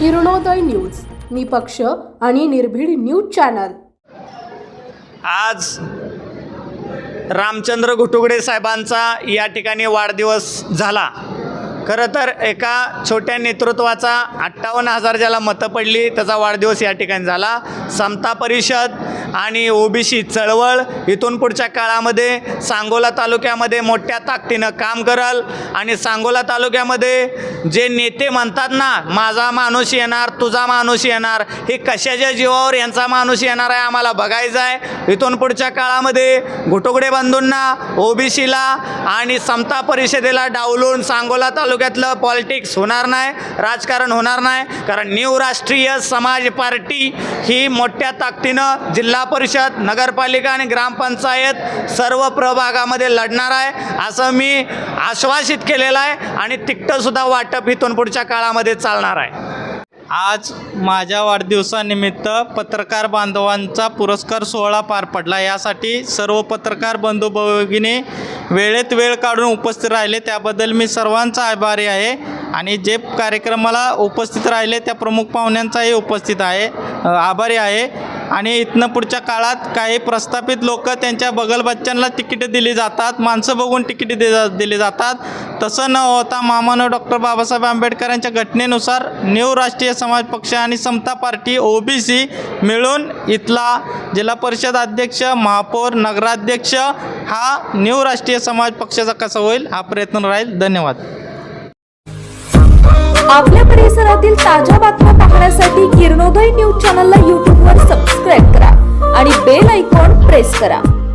Kiranoday news निपक्ष आणि निर्भीड न्यूज चॅनल. आज रामचंद्र घुटुगडे साहेबांचा या ठिकाणी वाढदिवस झाला. खरं तर एका छोट्या नेतृत्वाचा अठ्ठावन्न हजार ज्याला मतं पडली त्याचा वाढदिवस या ठिकाणी झाला. समता परिषद आणि ओबीसी चळवळ इथून पुढच्या काळामध्ये सांगोला तालुक्यामध्ये मोठ्या ताकदीनं काम करल आणि सांगोला तालुक्यामध्ये जे नेते म्हणतात ना माझा माणूस येणार तुझा माणूस येणार हे कशाच्या जीवावर यांचा माणूस येणार आहे आम्हाला बघायचं आहे. इथून पुढच्या काळामध्ये घुटुकडे बंधूंना ओबीसीला आणि समता परिषदेला डावलून सांगोला तालुक्यातलं पॉलिटिक्स होणार नाही राजकारण होणार नाही कारण न्यू राष्ट्रीय समाज पार्टी ही मोठ्या ताकदीनं जिल्हा परिषद नगरपालिका आणि ग्रामपंचायत सर्व प्रभागामध्ये लढणार आहे असं मी आश्वासित केलेलं आहे आणि तिकटंसुद्धा वाटप इथून पुढच्या काळामध्ये चालणार आहे. आज माझ्या वाढदिवसानिमित्त पत्रकार बांधवांचा पुरस्कार सोहळा पार पडला. यासाठी सर्व पत्रकार बंधू भगिनी वेळेत वेळ काढून उपस्थित राहिले. त्याबद्दल मी सर्वांचा आभारी आहे आणि जे कार्यक्रमाला उपस्थित राहिले त्या प्रमुख पाहुण्यांचाही उपस्थित आहे आभारी आहे. आणि इथनं पुढच्या काळात काही प्रस्थापित लोक त्यांच्या बगलबच्च्यांना तिकीटं दिली जातात माणसं बघून तिकीटे दि दिली जातात. तसं न होता मामानो डॉक्टर बाबासाहेब आंबेडकरांच्या घटनेनुसार न्यू राष्ट्रीय समाज पक्ष आणि समता पार्टी ओबीसी मिळून इथला जिल्हा परिषद अध्यक्ष महापौर नगराध्यक्ष हा न्यू राष्ट्रीय समाज पक्षाचा कसा होईल हा प्रयत्न राहील. धन्यवाद. आपल्या परिसरातील ताज्या बातम्या पाहण्यासाठी किरणोदय प्रेस करा.